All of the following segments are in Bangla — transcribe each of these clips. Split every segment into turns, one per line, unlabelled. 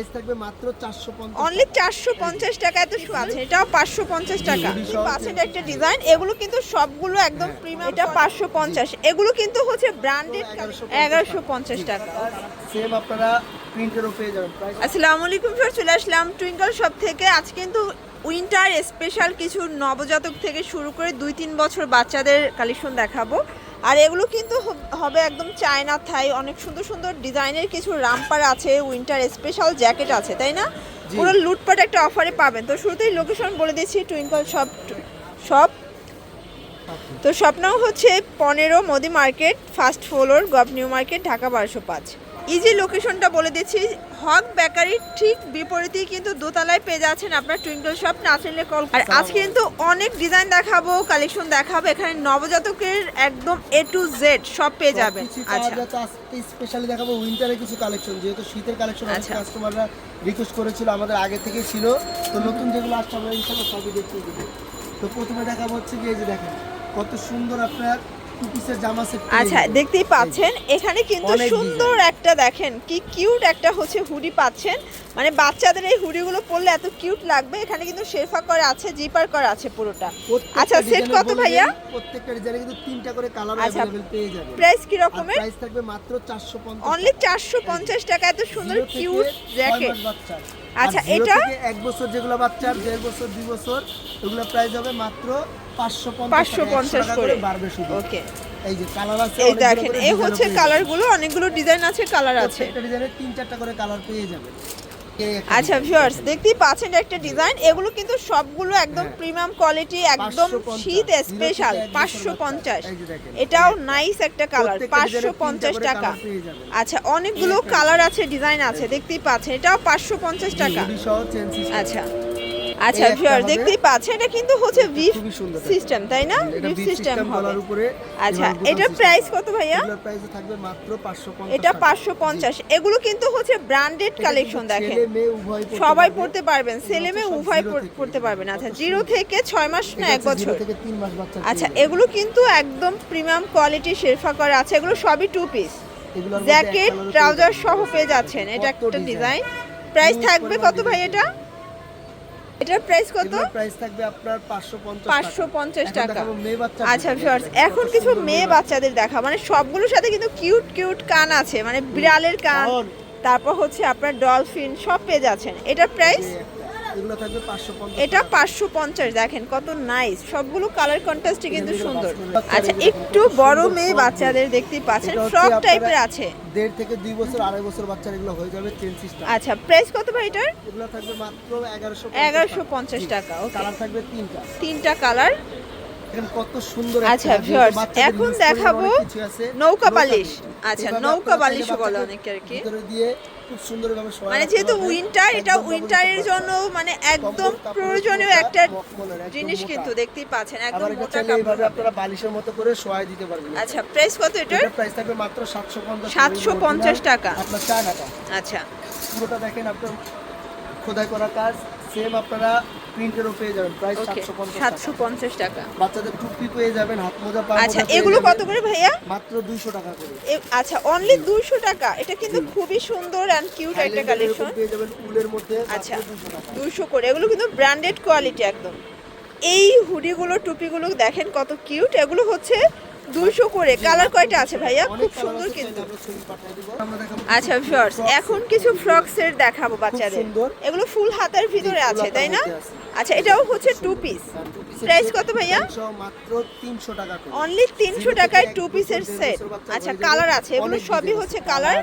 প্রাইস থাকবে মাত্র 450
অনলি চারশো পঞ্চাশ টাকা এত শু আছে এটাও পাঁচশো পঞ্চাশ টাকা।
হুডি সহ
একটা ডিজাইন এগুলো কিন্তু সবগুলো একদম প্রিমিয়াম এটা পাঁচশো পঞ্চাশ। এগুলো কিন্তু হচ্ছে ব্র্যান্ডেড এগারোশো পঞ্চাশ টাকা।
সেম আপনারা প্রিন্টেরও পেয়ে যাবেন।
আসসালামু আলাইকুম স্যার চলে আসলাম টুইঙ্কল শপ থেকে। আজ কিন্তু উইন্টার স্পেশাল কিছু নবজাতক থেকে শুরু করে দুই তিন বছর বাচ্চাদের কালেকশন দেখাবো। আর এগুলো কিন্তু হবে একদম চায়না থাই। অনেক সুন্দর সুন্দর ডিজাইনের কিছু রামপার আছে উইন্টার স্পেশাল জ্যাকেট আছে তাই না? পুরো লুটপাট একটা অফারে পাবেন। তো শুরুতেই লোকেশন বলে দিচ্ছি টুইঙ্কল শপ শপ তো স্বপ্নাও হচ্ছে পনেরো মোদি মার্কেট ফার্স্ট ফ্লোর গভ নিউ মার্কেট ঢাকা বারোশো পাঁচ। ইজি লোকেশনটা বলে দিচ্ছি হক বেকারির ঠিক বিপরীতেই কিন্তু দোতলায় পেয়ে যাচ্ছেন আপনার টুইঙ্কল শপ না চিনলে কল আর আজকে কিন্তু অনেক ডিজাইন দেখাবো কালেকশন দেখাবো। এখানে নবজাতকের একদম এ টু জেড সব পেয়ে যাবেন। আচ্ছা।
স্পেশালি দেখাবো উইন্টারের কিছু কালেকশন যেহেতু শীতের কালেকশন
আছে।
কাস্টমাররা রিকোয়েস্ট করেছিল আমাদের আগে থেকে ছিল। তো নতুন যেগুলো আসছে আমরা ইনশাল্লাহ সবই দেখিয়ে দেবো। তো প্রথমে দেখাবো হচ্ছে এই যে দেখেন কত সুন্দর আপনার
আচ্ছা দেখতেই পাচ্ছেন এখানে কিন্তু
অনেক
সুন্দর একটা দেখেন কি কিউট একটা হচ্ছে হুডি পাচ্ছেন মানে বাচ্চাদের এই হুডিগুলো পরলে এত কিউট লাগবে এখানে কিন্তু শেরফা করা আছে জিপার করা আছে পুরোটা আচ্ছা, set কত ভাইয়া?
প্রত্যেকটা ডিজাইনে কিন্তু তিনটা করে কালার
আচ্ছা,
अवेलेबल পেয়ে যাবেন
প্রাইস কি
আর
রকমের
প্রাইস থাকবে মাত্র 450
অনলি চারশো পঞ্চাশ টাকা এত সুন্দর
জিরো থেকে
কিউট
ছয়
জ্যাকেট
মাস বাচ্চার।
আচ্ছা,
আর জিরো
এটা?
থেকে এক বছর যেগুলো বাচ্চার দেড় বছর দুই বছর এগুলো প্রাইস হবে মাত্র পাঁচশো
পঞ্চাশ করে। ওকে।
এই যে কালার আছে
এই
অনেকগুলো
দেখেন এই হচ্ছে কালারগুলো অনেকগুলো ডিজাইন আছে কালার আছে।
প্রত্যেকটা তিন চারটা করে কালার পেয়ে যাবেন।
আচ্ছা। ভিউয়ার্স দেখতেই পাচ্ছেন একটা ডিজাইন এগুলো কিন্তু সবগুলো একদম। প্রিমিয়াম কোয়ালিটি একদম শীত স্পেশাল পাঁচশো পঞ্চাশ। এটাও নাইস একটা কালার পাঁচশো পঞ্চাশ টাকা। আচ্ছা অনেকগুলো কালার আছে ডিজাইন আছে দেখতেই পাচ্ছেন এটাও পাঁচশো পঞ্চাশ টাকা। আচ্ছা। আচ্ছা ভিউয়ার। দেখতেই পাচ্ছেন এটা কিন্তু হচ্ছে
দেখতে।
সিস্টেম তাই না
এটা beat
সিস্টেম হবে
উপরে
আচ্ছা এটার প্রাইস কত ভাইয়া
এগুলোর প্রাইস থাকবে মাত্র 550
এটা
টাকা।
পাঁচশো পঞ্চাশ এগুলো কিন্তু হচ্ছে ব্র্যান্ডেড কালেকশন দেখেন সবাই। পড়তে পারবেন ছেলে মেয়ে উভয়। পড়তে পারবেন আচ্ছা জিরো থেকে ছয় মাস না
এটা
এক বছর
থেকে তিন মাস বাচ্চা
আচ্ছা এগুলো কিন্তু একদম প্রিমিয়াম কোয়ালিটি শেরফা করা আছে এগুলো সবই টু পিস জ্যাকেট ট্রাউজার। সহ পেয়ে যাচ্ছেন এটা একটা ডিজাইন প্রাইস থাকবে কত ভাই এটা এটার প্রাইস কত
প্রাইস থাকবে আপনার 550 টাকা।
আচ্ছা। ভিউয়ার্স এখন কিছু মেয়ে বাচ্চাদের দেখা মানে সবগুলোর সাথে কিন্তু কিউট কিউট কান আছে মানে বিড়ালের কান। তারপর হচ্ছে আপনার ডলফিন সব পেজ যাচ্ছেন এটার প্রাইস।
এগুলো থাকবে 550
এটা। পাঁচশো পঞ্চাশ দেখেন কত নাইস সবগুলো কালার কন্ট্রাস্টে কিন্তু সুন্দর। আচ্ছা একটু বড় মেয়ে বাচ্চাদের দেখতেই পাচ্ছেন ফ্রক টাইপের আছে।
দেড় থেকে দুই বছর আড়াই বছর বাচ্চার এগুলো হয়ে যাবে চেন সিস্টেম
আচ্ছা প্রাইস কত ভাই এটার?
এগুলো থাকবে মাত্র 1150
এগারোশো পঞ্চাশ টাকা ওকে
কালার থাকবে তিনটা।
তিনটা কালার
এখন কত সুন্দর
আচ্ছা, এখন দেখাবো নৌকা বালিশ।
বালিশ।
আচ্ছা, নৌকা বালিশও বলে অনেকে আর কি।
ভিতরে দিয়ে খুব সুন্দরভাবে শোয়া
মানে যেহেতু উইন্টার এটা উইন্টারের জন্য মানে একদম প্রয়োজনীয় একটা জিনিস কিন্তু দেখতেই পাচ্ছেন একদম মোটা কাপড়
এইভাবে আপনারা বালিশের মতো করে শোয়াই দিতে পারবেন।
আচ্ছা প্রাইস কত এটার?
প্রাইস থাকবে মাত্র 750
750 টাকা।
আপনার চা টাকা
আচ্ছা।
পুরোটা দেখেন আপনার খোদাই করা কাজ। সেম আপনারা প্রিন্টেরও পেয়ে যাবেন প্রাইস
ওকে
750 টাকা।
সাতশো পঞ্চাশ টাকা।
বাচ্চাদের টুপি পেয়ে যাবেন হাত মোজা পা
আচ্ছা এগুলো কত করে ভাইয়া?
মাত্র 200 টাকা করে।
আচ্ছা অনলি দুশো টাকা। এটা কিন্তু খুবই সুন্দর অ্যান্ড কিউট একটা কালেকশন
পেয়ে যাবেন উলের মধ্যে
আচ্ছা।
মাত্র 200
দুশো করে। এগুলো কিন্তু ব্র্যান্ডেড কোয়ালিটি একদম। এই হুডিগুলো টুপিগুলো দেখেন কত কিউট এগুলো হচ্ছে দুশো করে। কালার কয়টা আছে ভাইয়া? খুব সুন্দর কিন্তু। আচ্ছা ভিউয়ার্স এখন কিছু ফ্রকসের দেখাবো বাচ্চাদের। এগুলো ফুল হাতার ভিতরে আছে তাই না? আচ্ছা এটাও হচ্ছে টু পিস প্রাইস কত ভাইয়া?
300 মাত্র 300 টাকা
অনলি তিনশো
Zero
টাকায় টু পিসের সেট আচ্ছা কালার আছে। এগুলো সবই হচ্ছে কালার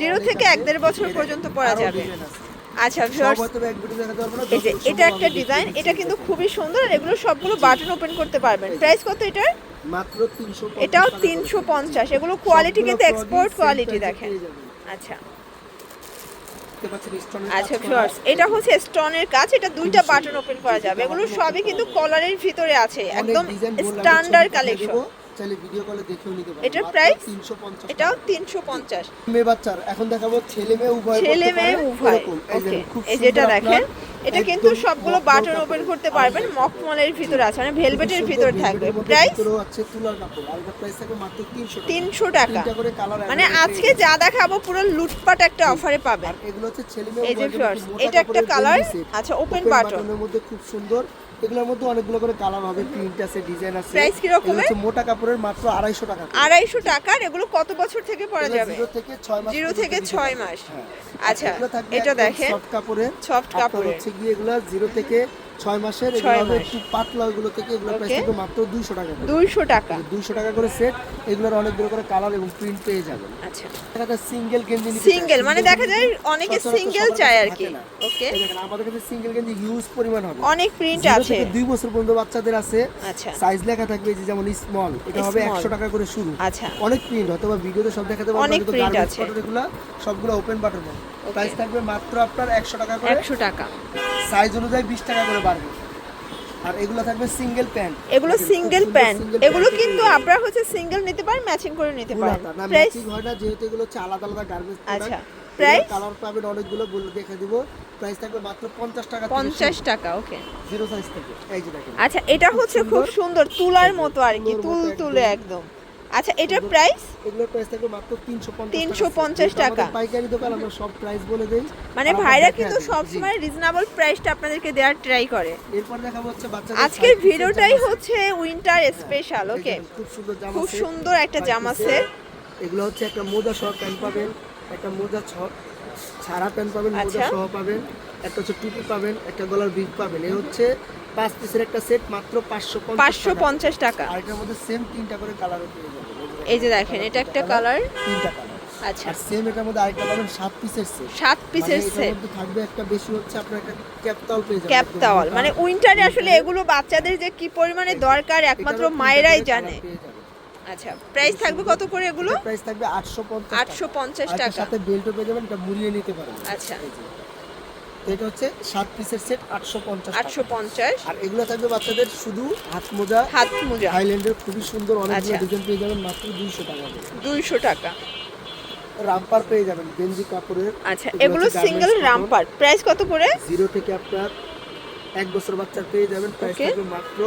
জিরো থেকে এক দেড় বছর পর্যন্ত পরা যাবে। আচ্ছা ভিউয়ার্স এই যে এটা একটা ডিজাইন এটা কিন্তু খুবই সুন্দর। আর এগুলো সবগুলো বাটন ওপেন করতে পারবেন। প্রাইস কত এটার?
মাত্র 350
এটাও
টাকা করে।
তিনশো পঞ্চাশ। এগুলো কোয়ালিটি কিন্তু এক্সপোর্ট কোয়ালিটি দেখেন। আচ্ছা। আচ্ছা এটা হচ্ছে স্টোনের কাজ এটা দুইটা বাটন ওপেন করা যাবে। এগুলো সবই কিন্তু কলারের ভিতরে আছে একদম স্ট্যান্ডার্ড কালেকশন
দেবো, চাইলে ভিডিও কলে দেখেও নিতে পারবেন
এটার
মাত্র 350
এটাও
মেয়ে বাচ্চার এখন দেখাবো ছেলে মেয়ে উভয়
ছেলে মেয়ে উভয়।
এই
যেটা দেখেন এটা কিন্তু সবগুলো বাটন ওপেন করতে পারবেন মকমলের ভিতরে আছে মানে ভেলভেটের ভিতরে থাকবে। প্রাইস
ভিতরেও আছে তুলার কাপড়। আর এটা প্রাইস থাকবে মাত্র 300 টাকা।
তিনশো টাকা। মানে আজকে যা দেখাবো পুরো লুটপাট একটা অফারে পাবেন। এই যে
মোটা
এটা একটা কালার আচ্ছা ওপেন বাটন
মধ্যে খুব সুন্দর এগুলোর মধ্যে অনেকগুলো করে কালার হবে প্রিন্ট আছে ডিজাইন আছে।
প্রাইস কি রকম
আছে হচ্ছে মোটা কাপড়ের মাত্র আড়াইশো টাকা করে।
আড়াইশো টাকার এগুলো কত বছর থেকে পরা যাবে?
জিরো থেকে 6 মাস
জিরো থেকে
দিতে
ছয় মাস।
হ্যাঁ।
আচ্ছা এটা দেখেন।
সফট কাপড়ে।
সফট কাপড়ে।
হচ্ছে গিয়ে এগুলো জিরো থেকে ছয় মাসের এগুলো হবে একটু পাতলা ওগুলো থেকে এগুলো প্রাইস. থাকবে মাত্র দুইশো টাকা
দুইশো টাকা।
দুইশো টাকা করে সেট এগুলোর অনেকগুলো করে কালার এবং প্রিন্ট পেয়ে যাবেন।
আচ্ছা।
সিঙ্গেল গেঞ্জি
সিঙ্গেল মানে দেখা যায় অনেকে সিঙ্গেল চায় আর কি। ওকে।
দেখেন আমাদের কাছে সিঙ্গেল গেঞ্জি হিউজ পরিমাণ হবে।
অনেক প্রিন্ট আছে।
দুই বছর পর্যন্ত বাচ্চাদের আছে।
আচ্ছা।
সাইজ লেখা থাকবে যে যেমন স্মল এটা হবে একশো টাকা করে শুরু।
আচ্ছা।
অনেক প্রিন্ট হয়তো বা ভিডিওতে সব দেখাতে পারব
অনেক
গার্মেন্টস
আছে।
এগুলো সবগুলো ওপেন বাটন প্রাইস থাকবে মাত্র আপনার একশো টাকা করে।
একশো টাকা।
সাইজ অনুযায়ী বিশ টাকা করে বাড়বে। আর এগুলো থাকবে সিঙ্গেল প্যান্ট
এগুলো সিঙ্গেল প্যান্ট এগুলো কিন্তু আপনারা হচ্ছে সিঙ্গেল নিতে পারেন ম্যাচিং করে নিতে পারেন। প্রাইস
হয় না যেহেতু এগুলো হচ্ছে আলাদা আলাদা গার্মেন্টস
আচ্ছা, price?
কালার পাবেন অনেকগুলো বলে দেখে দিব। প্রাইস থাকবে মাত্র পঞ্চাশ টাকা
পঞ্চাশ টাকা ওকে
জিরো সাইজ থেকে এই যে দেখেন।
আচ্ছা এটা হচ্ছে খুব সুন্দর। তুলার মতো আর কি তুল তুলে একদম। আচ্ছা এটার প্রাইস
এগুলোর প্রাইস থাকবে মাত্র 350
350 টাকা।
পাইকারি দোকান আমরা সব প্রাইস বলে দেই
মানে ভাইরা কিন্তু
দিই।
সবসময় রিজনেবল প্রাইসটা আপনাদেরকে দেওয়ার ট্রাই করে
এরপর দেখাবো হচ্ছে বাচ্চাদের
আজকের ভিডিওটাই হচ্ছে উইন্টার স্পেশাল ওকে
খুব সুন্দর জামা
খুব সুন্দর একটা জামা। সেট
এগুলো হচ্ছে একটা মোজা সহ প্যান্ট পাবেন একটা মোজা ছ- ছাড়া প্যান্ট পাবেন মোজা
আচ্ছা।
সহ পাবেন একটা হচ্ছে টুপি পাবেন একটা গলার বিগ পাবেন। এই হচ্ছে পাঁচ পিসের একটা সেট মাত্র পাঁচশো
পাঁচশো পঞ্চাশ টাকা।
আর এটার মধ্যে সেম তিনটা করে কালার পেয়ে যাবেন।
এই যে দেখেন এটা একটা কালার
তিনটা কালার
আচ্ছা।
আর সেম এটার মধ্যে আরেকটা পাবেন সাত পিসের সেট
সাত পিসের
মানে
সেট
মধ্যে থাকবে একটা বেশি হচ্ছে আপনার একটা ক্যাপ তাওয়াল পেয়ে যাবেন।
ক্যাপ
একদম
তাওয়াল
মোটা।
মানে উইন্টারে আসলে এগুলো বাচ্চাদের যে কি পরিমাণে দরকার একমাত্র মায়েরাই জানে। আচ্ছা প্রাইস থাকবে কত করে এগুলো?
প্রাইস থাকবে 850
আটশো পঞ্চাশ
টাকা
টাকা।
সাথে বেল্টও পেয়ে যাবেন এটা মুড়িয়ে নিতে পারেন
আচ্ছা।
তো এটা হচ্ছে সাত পিসের সেট আটশো পঞ্চাশ
আটশো পঞ্চাশ।
আর এগুলো থাকবে বাচ্চাদের শুধু হাত মোজা
হাত মোজা।
হাইল্যান্ডের খুবই সুন্দর অনেকগুলো
আচ্ছা।
ডিজাইন পেয়ে যাবেন মাত্র 200 টাকা
দুইশো টাকা।
রামপার পেয়ে যাবেন গেঞ্জি কাপড়ের।
আচ্ছা
এগুলো
এগুলো সিঙ্গেল রামপার প্রাইস কত করে?
জিরো থেকে আপনার এক বছর বাচ্চার পেয়ে যাবেন। প্রাইস থাকবে মাত্র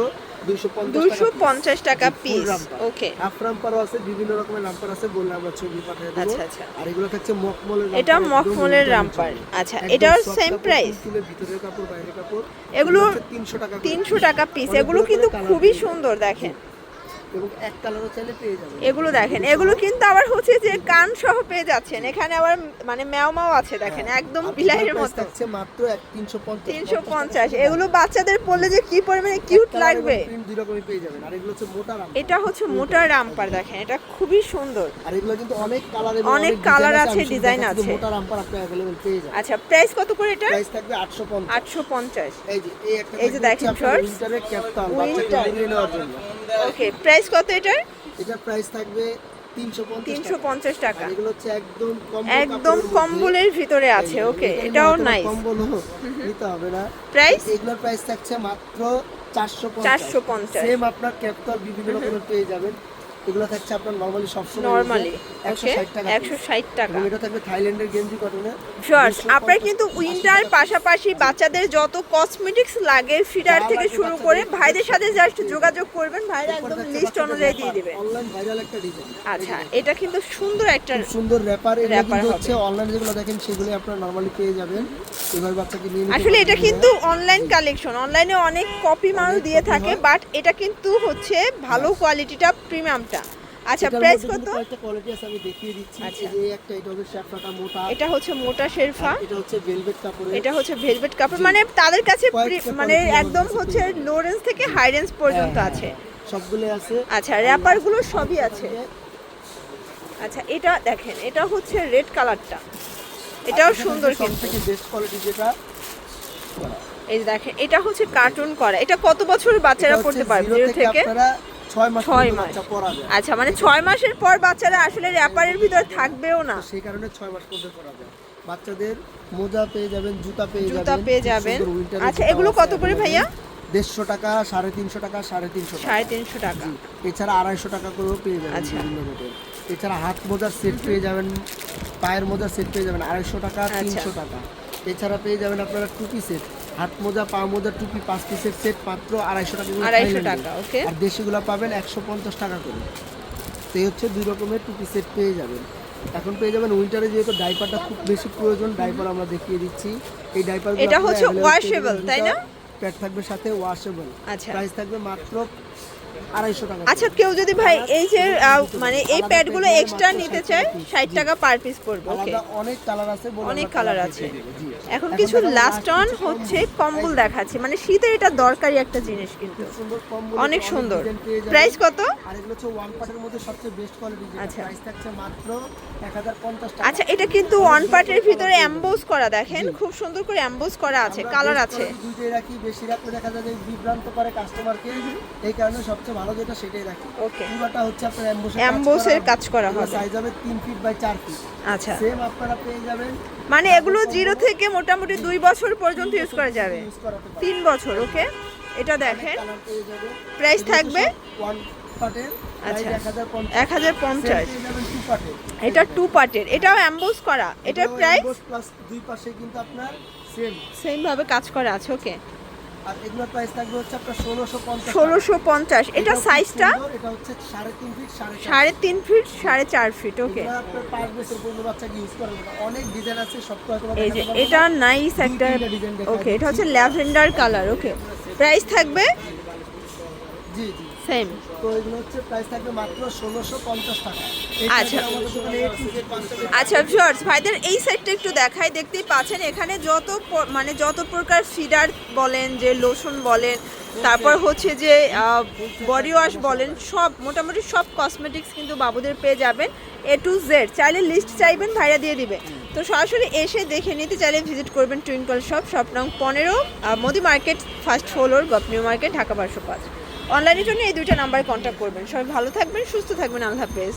250 টাকা
পিস ওকে
হাফ আছে বিভিন্ন রকমের রামপার আছে বললে আমরা ছবি পাঠিয়ে দেব।
আচ্ছা, আচ্ছা।
আর এগুলো থাকছে মখমলের
এটা
মকমলের
রামপার। আচ্ছা, এটার price?
তুলতুলে ভিতরের কাপড় বাইরের কাপড়।
এগুলো
তিনশো টাকা করে
তিনশো
piece।
টাকা পিস এগুলো কিন্তু খুবই সুন্দর দেখেন।
এবং এক কালারও চাইলে পেয়ে যাবেন।
এগুলো দেখেন এগুলো কিন্তু আবার হচ্ছে যে কান সহ পেয়ে যাচ্ছেন। এখানে আবার মানে ম্যাও ম্যাও আছে দেখেন একদম বিলাইয়ের মতো।
থাকছে মাত্র এক তিনশো পঞ্চাশ।
তিনশো পঞ্চাশ এগুলো বাচ্চাদের পড়লে যে কি পরিমাণে কিউট লাগবে?
দুই রকমই পেয়ে যাবেন আর এগুলো হচ্ছে মোটা রামপার।
এটা হচ্ছে মোটা রামপার দেখেন এটা খুবই সুন্দর।
আর এগুলো কিন্তু অনেক কালার
অনেক colour আছে, ডিজাইন আছে।
মোটা রামপার আপনি অ্যাভেলেবল পেয়ে যাবেন।
আচ্ছা প্রাইস কত করে এটা?
প্রাইস থাকবে আটশো পঞ্চাশ।
আটশো পঞ্চাশ।
এই যে এই একটা
এই যে দেখেন।
বাচ্চাকে নেওয়ার জন্য।
ওকে প্রাইস কত এটার?
এটার প্রাইস থাকবে তিনশো পঞ্চাশ
তিনশো পঞ্চাশ টাকা।
এগুলো হচ্ছে একদম কম্বল
একদম কম্বলের ভিতরে আছে ওকে এটাও নাইস
কম্বল নিতে হবে না।
প্রাইস
এগুলোর প্রাইস থাকছে মাত্র চারশো
450
সেম আপনার ক্যাপটপ বিভিন্ন রকমের পেয়ে যাবেন। এগুলো থাকছে আপনার নর্মালি সবসময়
নরমালি ওকে
টাকা
একশো ষাট টাকা।
এটা থাকবে থাইল্যান্ডের গেঞ্জি
শর্টস আপনার কিন্তু উইন্টার পাশাপাশি বাচ্চাদের যত কসমেটিক্স লাগে ফিডার থেকে শুরু করে ভাইদের সাথে জাস্ট যোগাযোগ করবেন ভাইরা একদম লিস্ট অনুযায়ী দিয়ে দিবে
অনলাইন ভাইরাল একটা ডিজাইন
আচ্ছা এটা কিন্তু সুন্দর একটা
সুন্দর র্যাপার এটা কিন্তু হচ্ছে অনলাইন যেগুলো দেখেন সেগুলো আপনারা নরমালি পেয়ে যাবেন। এবার বাচ্চাকে নিয়ে
আসলে এটা কিন্তু অনলাইন কালেকশন অনলাইনে অনেক কপি মানুষ দিয়ে থাকে বাট এটা কিন্তু হচ্ছে ভালো কোয়ালিটিটা প্রিমিয়ামটা আচ্ছা প্রাইস কত?
কয়েকটা কোয়ালিটি আছে আমি দেখিয়ে দিচ্ছি।
আচ্ছা।
এই একটা এটা হবে শ্যাফরাটা মোটা।
এটা হচ্ছে মোটা শেরফা।
এটা হচ্ছে ভেলভেট কাপড়ের।
এটা হচ্ছে ভেলভেট কাপড়। মানে তাদের কাছে মানে একদম হচ্ছে লো রেঞ্জ থেকে হাই রেঞ্জ পর্যন্ত
হ্যাঁ,
আছে।
হ্যাঁ, সবগুলো আছে।
আচ্ছা র্যাপারগুলো সবই আছে। আচ্ছা এটা দেখেন এটা হচ্ছে রেড কালারটা এটাও সুন্দর
সব
কিন্তু।
থেকে বেস্ট কোয়ালিটি যেটা।
এই দেখেন এটা হচ্ছে কার্টুন করা। এটা কত বছর বাচ্চারা পড়তে পারবে? থেকে
ছয় মাস
আচ্ছা মানে ছয় মাসের পর বাচ্চারা আসলে র্যাপারের ভিতর থাকবেও না?
সেই কারণে ছয় মাস পর্যন্ত পরা যায় বাচ্চাদের মোজা পেয়ে যাবেন জুতা পেয়ে যাবেন
জুতা পেয়ে যাবেন। আচ্ছা এগুলো কত করে ভাইয়া?
দেড়শো টাকা সাড়ে তিনশো টাকা সাড়ে তিনশো
সাড়ে তিনশো টাকা।
এছাড়া আড়াইশো টাকা করেও পেয়ে যাবেন
আচ্ছা।
বিভিন্ন রেটের এছাড়া হাত মোজার সেট পেয়ে যাবেন পায়ের মোজার সেট পেয়ে যাবেন আড়াইশো টাকা
আচ্ছা।
তিনশো টাকা। এছাড়া পেয়ে যাবেন আপনারা টুপি সেট হাত মোজা পা মোজা টুপি পাঁচ পিসের সেট মাত্র আড়াইশো টাকা
আড়াইশো টাকা। ওকে
আর দেশিগুলো পাবেন একশো পঞ্চাশ টাকা করে। তো এই হচ্ছে দুই রকমের টুপি সেট পেয়ে যাবেন। এখন পেয়ে যাবেন উইন্টারে যেহেতু ডাইপারটা খুব বেশি প্রয়োজন ডাইপার আমরা দেখিয়ে দিচ্ছি। এই ডাইপার
এটা হচ্ছে ওয়াশেবল তাই না?
প্যাড থাকবে সাথে ওয়াশেবল
আচ্ছা।
প্রাইস থাকবে মাত্র
আচ্ছা কেউ যদি ভাই এই যে মানে এই প্যাডগুলো এক্সট্রা নিতে চায় ষাট টাকা পার পিস পড়বে ওকে
অনেক কালার আছে
অনেক কালার আছে। এখন কিছু লাস্ট অন হচ্ছে
কম্বল।
দেখাচ্ছে। মানে শীতে এটা দরকারি একটা জিনিস কিন্তু। অনেক সুন্দর। প্রাইস কত?
আর এগুলো হচ্ছে ওয়ান পার্টের মধ্যে সবচেয়ে বেস্ট কোয়ালিটি
আচ্ছা।
প্রাইস থাকছে মাত্র 1050 টাকা।
আচ্ছা এটা কিন্তু ওয়ান পার্টের ভিতরে অ্যাম্বোজ করা দেখেন খুব সুন্দর করে অ্যাম্বোজ করা আছে কালার আছে।
দুইটাই রাখি বেশি রাখলে দেখা যায় বিভ্রান্ত করে কাস্টমারকে এই কারণে সবচেয়ে ভালো যেটা সেটাই রাখি।
ওকে
পুরোটা হচ্ছে আপনার অ্যাম্বোসের
অ্যাম্বোসের কাজ করা হবে।
সাইজ হবে 3 ফিট বাই 4 ফিট
আচ্ছা।
সেম আপনারা পেয়ে যাবেন।
মানে এগুলো জিরো থেকে মোটামুটি দুই বছর পর্যন্ত ইউজ করা যাবে। তিন বছর ওকে এটা দেখেন। প্রাইস থাকবে? আচ্ছা।
1050
এক হাজার পঞ্চাশ। এটা টু পার্টের এটাও অ্যাম্বোজ করা। এটার প্রাইস
দুই পাশে কিন্তু আপনার সেম
সেম ভাবে কাজ করা আছে ওকে
আর এগুলোর প্রাইস থাকবে হচ্ছে আপনার ষোলোশো পঞ্চাশ
ষোলোশো পঞ্চাশ। এটা সাইজটা
এটা হচ্ছে সাড়ে তিন ফিট সাড়ে চার
তিন ফিট সাড়ে চার ফিট ওকে
আপনার পাঁচ বছর পর্যন্ত বাচ্চাকে ইউজ করার অনেক ডিজাইন আছে সব তো হয়তো বা
এই যে এটা নাইস একটা ওকে এটা হচ্ছে ল্যাভেন্ডার কালার ওকে প্রাইস থাকবে?
জি জি।
সেম
তো এগুলো হচ্ছে প্রাইস থাকবে মাত্র ষোলোশো পঞ্চাশ টাকা।
আচ্ছা। আচ্ছা ভিউয়ার্স ভাইদের এই সেটটা একটু দেখাই। দেখতেই পাচ্ছেন এখানে যত মানে যত প্রকার ফিডার বলেন যে লোশন বলেন তারপর হচ্ছে যে বডি ওয়াশ বলেন সব মোটামুটি সব কসমেটিক্স কিন্তু বাবুদের পেয়ে যাবেন এ টু জেড চাইলে লিস্ট চাইবেন ভাইরা দিয়ে দিবে। তো সরাসরি এসে দেখে নিতে চাইলে ভিজিট করবেন টুইঙ্কল শপ শপ নং পনেরো মোদি মার্কেট ফার্স্ট ফ্লোর গপ নিউ মার্কেট ঢাকা বারোশো পাঁচ। অনলাইনের জন্য এই দুইটা নাম্বারে কন্ট্যাক্ট করবেন। সবাই ভালো থাকবেন সুস্থ থাকবেন আল্লাহ হাফেজ।